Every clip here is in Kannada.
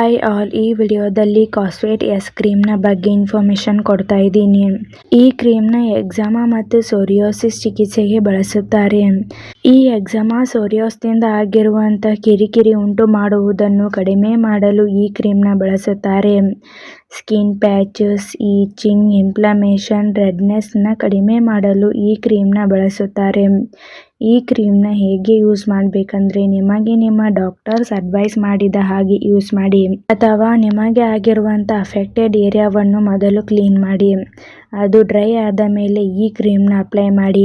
ಹಾಯ್ ಆಲ್ ಈ ವಿಡಿಯೋದಲ್ಲಿ ಕಾಸ್ವೇಟ್ ಎಸ್ ಕ್ರೀಮ್ನ ಬಗ್ಗೆ ಇನ್ಫಾರ್ಮೇಷನ್ ಕೊಡ್ತಾ ಇದ್ದೀನಿ. ಈ ಕ್ರೀಮ್ನ ಎಕ್ಸಾಮಾ ಮತ್ತು ಸೋರಿಯೋಸಿಸ್ ಚಿಕಿತ್ಸೆಗೆ ಬಳಸುತ್ತಾರೆ. ಈ ಎಕ್ಸಾಮಾ ಸೋರಿಯೋಸ್ನಿಂದ ಆಗಿರುವಂಥ ಕಿರಿಕಿರಿ ಉಂಟು ಮಾಡುವುದನ್ನು ಕಡಿಮೆ ಮಾಡಲು ಈ ಕ್ರೀಮ್ನ ಬಳಸುತ್ತಾರೆ. ಸ್ಕಿನ್ ಪ್ಯಾಚಸ್ ಈಚಿಂಗ್ ಇನ್ಫ್ಲಮೇಷನ್ ರೆಡ್ನೆಸ್ನ ಕಡಿಮೆ ಮಾಡಲು ಈ ಕ್ರೀಮ್ನ ಬಳಸುತ್ತಾರೆ. ಈ ಕ್ರೀಮ್ನ ಹೇಗೆ ಯೂಸ್ ಮಾಡಬೇಕಂದ್ರೆ ನಿಮಗೆ ನಿಮ್ಮ ಡಾಕ್ಟರ್ಸ್ ಅಡ್ವೈಸ್ ಮಾಡಿದ ಹಾಗೆ ಯೂಸ್ ಮಾಡಿ ಅಥವಾ ನಿಮಗೆ ಆಗಿರುವಂಥ ಅಫೆಕ್ಟೆಡ್ ಏರಿಯಾವನ್ನು ಮೊದಲು ಕ್ಲೀನ್ ಮಾಡಿ. ಅದು ಡ್ರೈ ಆದ ಮೇಲೆ ಈ ಕ್ರೀಮ್ನ ಅಪ್ಲೈ ಮಾಡಿ.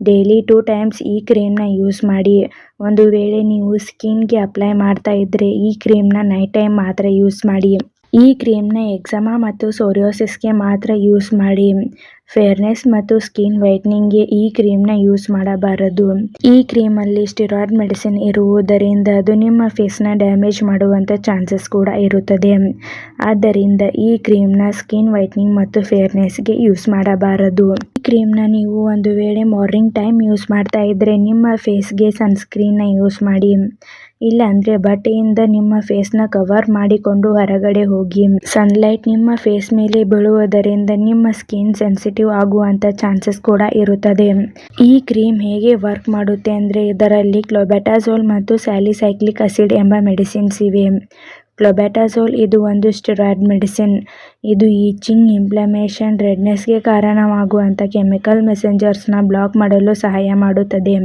ಡೈಲಿ ಟೂ ಟೈಮ್ಸ್ ಈ ಕ್ರೀಮ್ನ ಯೂಸ್ ಮಾಡಿ. ಒಂದು ವೇಳೆ ನೀವು ಸ್ಕಿನ್ಗೆ ಅಪ್ಲೈ ಮಾಡ್ತಾ ಇದ್ದರೆ ಈ ಕ್ರೀಮ್ನ ನೈಟ್ ಟೈಮ್ ಮಾತ್ರ ಯೂಸ್ ಮಾಡಿ. ಈ ಕ್ರೀಮ್ನ ಎಕ್ಸಮಾ ಮತ್ತು ಸೋರಿಯೋಸಿಸ್ಗೆ ಮಾತ್ರ ಯೂಸ್ ಮಾಡಿ. ಫೇರ್ನೆಸ್ ಮತ್ತು ಸ್ಕಿನ್ ವೈಟ್ನಿಂಗ್ಗೆ ಈ ಕ್ರೀಮ್ನ ಯೂಸ್ ಮಾಡಬಾರದು. ಈ ಕ್ರೀಮಲ್ಲಿ ಸ್ಟಿರಾಯ್ಡ್ ಮೆಡಿಸಿನ್ ಇರುವುದರಿಂದ ಅದು ನಿಮ್ಮ ಫೇಸ್ನ ಡ್ಯಾಮೇಜ್ ಮಾಡುವಂಥ ಚಾನ್ಸಸ್ ಕೂಡ ಇರುತ್ತದೆ. ಆದ್ದರಿಂದ ಈ ಕ್ರೀಮ್ನ ಸ್ಕಿನ್ ವೈಟ್ನಿಂಗ್ ಮತ್ತು ಫೇರ್ನೆಸ್ಗೆ ಯೂಸ್ ಮಾಡಬಾರದು. ಈ ಕ್ರೀಮ್ನ ನೀವು ಒಂದು ವೇಳೆ ಮಾರ್ನಿಂಗ್ ಟೈಮ್ ಯೂಸ್ ಮಾಡ್ತಾ ಇದ್ದರೆ ನಿಮ್ಮ ಫೇಸ್ಗೆ ಸನ್ಸ್ಕ್ರೀನ್ನ ಯೂಸ್ ಮಾಡಿ. ಇಲ್ಲ ಅಂದರೆ ಬಟ್ಟೆಯಿಂದ ನಿಮ್ಮ ಫೇಸ್ನ ಕವರ್ ಮಾಡಿಕೊಂಡು ಹೊರಗಡೆ ಹೋಗಿ. ಸನ್ಲೈಟ್ ನಿಮ್ಮ ಫೇಸ್ ಮೇಲೆ ಬೀಳುವುದರಿಂದ ನಿಮ್ಮ ಸ್ಕಿನ್ ಸೆನ್ಸಿಟಿವ್ ಆಗುವಂತ ಚಾನ್ಸಸ್ ಕೂಡ ಇರುತ್ತದೆ. ಈ ಕ್ರೀಮ್ ಹೇಗೆ ವರ್ಕ್ ಮಾಡುತ್ತೆ ಅಂದ್ರೆ ಇದರಲ್ಲಿ ಕ್ಲೋಬೆಟಾಝೋಲ್ ಮತ್ತು ಸ್ಯಾಲಿಸೈಕ್ಲಿಕ್ ಆಸಿಡ್ ಎಂಬ ಮೆಡಿಸಿನ್ಸ್ ಇವೆ. ಕ್ಲೊಬೆಟಾಝೋಲ್ ಇದು ಒಂದು ಸ್ಟೆರಾಯ್ಡ್ ಮೆಡಿಸಿನ್ ಇದು ಈಚಿಂಗ್ ಇನ್ಫ್ಲಮೇಷನ್ ರೆಡ್ನೆಸ್ಗೆ ಕಾರಣವಾಗುವಂಥ ಕೆಮಿಕಲ್ ಮೆಸೆಂಜರ್ಸ್ನ ಬ್ಲಾಕ್ ಮಾಡಲು ಸಹಾಯ ಮಾಡುತ್ತದೆ.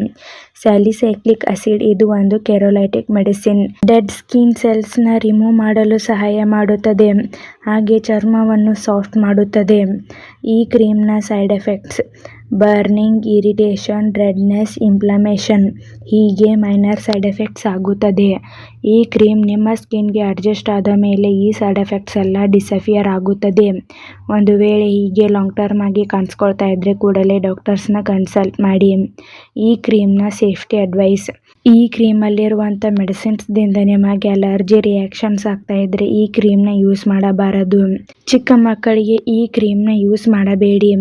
ಸ್ಯಾಲಿಸೈಕ್ಲಿಕ್ ಅಸಿಡ್ ಇದು ಒಂದು ಕೆರೋಲೈಟಿಕ್ ಮೆಡಿಸಿನ್ ಡೆಡ್ ಸ್ಕಿನ್ ಸೆಲ್ಸ್ನ ರಿಮೂವ್ ಮಾಡಲು ಸಹಾಯ ಮಾಡುತ್ತದೆ. ಹಾಗೆ ಚರ್ಮವನ್ನು ಸಾಫ್ಟ್ ಮಾಡುತ್ತದೆ. ಈ ಕ್ರೀಮ್ನ side effects burning, irritation, redness inflammation ಹೀಗೆ ಮೈನರ್ ಸೈಡ್ ಎಫೆಕ್ಟ್ಸ್ ಆಗುತ್ತದೆ. ಈ ಕ್ರೀಮ್ ನಿಮ್ಮ ಸ್ಕಿನ್ಗೆ ಅಡ್ಜಸ್ಟ್ ಆದ ಮೇಲೆ ಈ ಸೈಡ್ ಎಫೆಕ್ಟ್ಸ್ ಎಲ್ಲ ಡಿಸಫಿಯರ್ ಆಗುತ್ತದೆ. ಒಂದು ವೇಳೆ ಹೀಗೆ ಲಾಂಗ್ ಟರ್ಮ್ ಆಗಿ ಕಾಣಿಸ್ಕೊಳ್ತಾ ಇದ್ದರೆ ಕೂಡಲೇ ಡಾಕ್ಟರ್ಸ್ನ ಕನ್ಸಲ್ಟ್ ಮಾಡಿ. ಈ ಕ್ರೀಮ್ನ ಸೇಫ್ಟಿ ಅಡ್ವೈಸ್. ಈ ಕ್ರೀಮಲ್ಲಿರುವಂಥ ಮೆಡಿಸಿನ್ಸ್ದಿಂದ ನಿಮಗೆ ಅಲರ್ಜಿ ರಿಯಾಕ್ಷನ್ಸ್ ಆಗ್ತಾ ಇದ್ದರೆ ಈ ಕ್ರೀಮ್ನ ಯೂಸ್ ಮಾಡಬಾರದು. ಚಿಕ್ಕ ಮಕ್ಕಳಿಗೆ ಈ ಕ್ರೀಮ್ನ ಯೂಸ್ ಮಾಡಬೇಡಿ.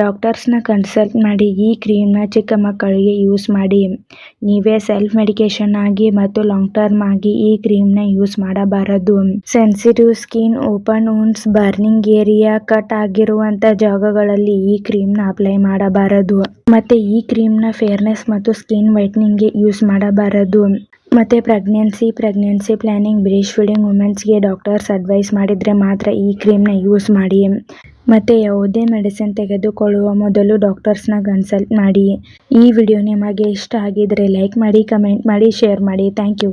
ಡಾಕ್ಟರ್ಸ್ನ ಕನ್ಸಲ್ಟ್ ಮಾಡಿ ಈ ಕ್ರೀಮ್ನ ಚಿಕ್ಕ ಮಕ್ಕಳಿಗೆ ಯೂಸ್ ಮಾಡಿ. ನೀವೇ ಸೆಲ್ಫ್ ಮೆಡಿಕೇಶನ್ ಆಗಿ ಮತ್ತು ಲಾಂಗ್ ಟರ್ಮ್ ಆಗಿ ಈ ಕ್ರೀಮ್ನ ಯೂಸ್ ಮಾಡಬಾರದು. Sensitive skin, open wounds, burning area, cut ಆಗಿರುವಂಥ ಜಾಗಗಳಲ್ಲಿ ಈ ಕ್ರೀಮ್ನ ಅಪ್ಲೈ ಮಾಡಬಾರದು. ಮತ್ತೆ ಈ ಕ್ರೀಮ್ನ ಫೇರ್ನೆಸ್ ಮತ್ತು ಸ್ಕಿನ್ ವೈಟ್ನಿಂಗ್ಗೆ ಯೂಸ್ ಮಾಡಬಾರದು. ಮತ್ತು pregnancy pregnancy planning breast feeding ವುಮೆನ್ಸ್ಗೆ doctors advice ಮಾಡಿದರೆ ಮಾತ್ರ ಈ ಕ್ರೀಮ್ನ ಯೂಸ್ ಮಾಡಿ. ಮತ್ತು ಯಾವುದೇ ಮೆಡಿಸಿನ್ ತೆಗೆದುಕೊಳ್ಳುವ ಮೊದಲು ಡಾಕ್ಟರ್ಸ್ನ ಕನ್ಸಲ್ಟ್ ಮಾಡಿ. ಈ ವಿಡಿಯೋ ನಿಮಗೆ ಇಷ್ಟ ಆಗಿದರೆ ಲೈಕ್ ಮಾಡಿ ಕಮೆಂಟ್ ಮಾಡಿ ಶೇರ್ ಮಾಡಿ. Thank you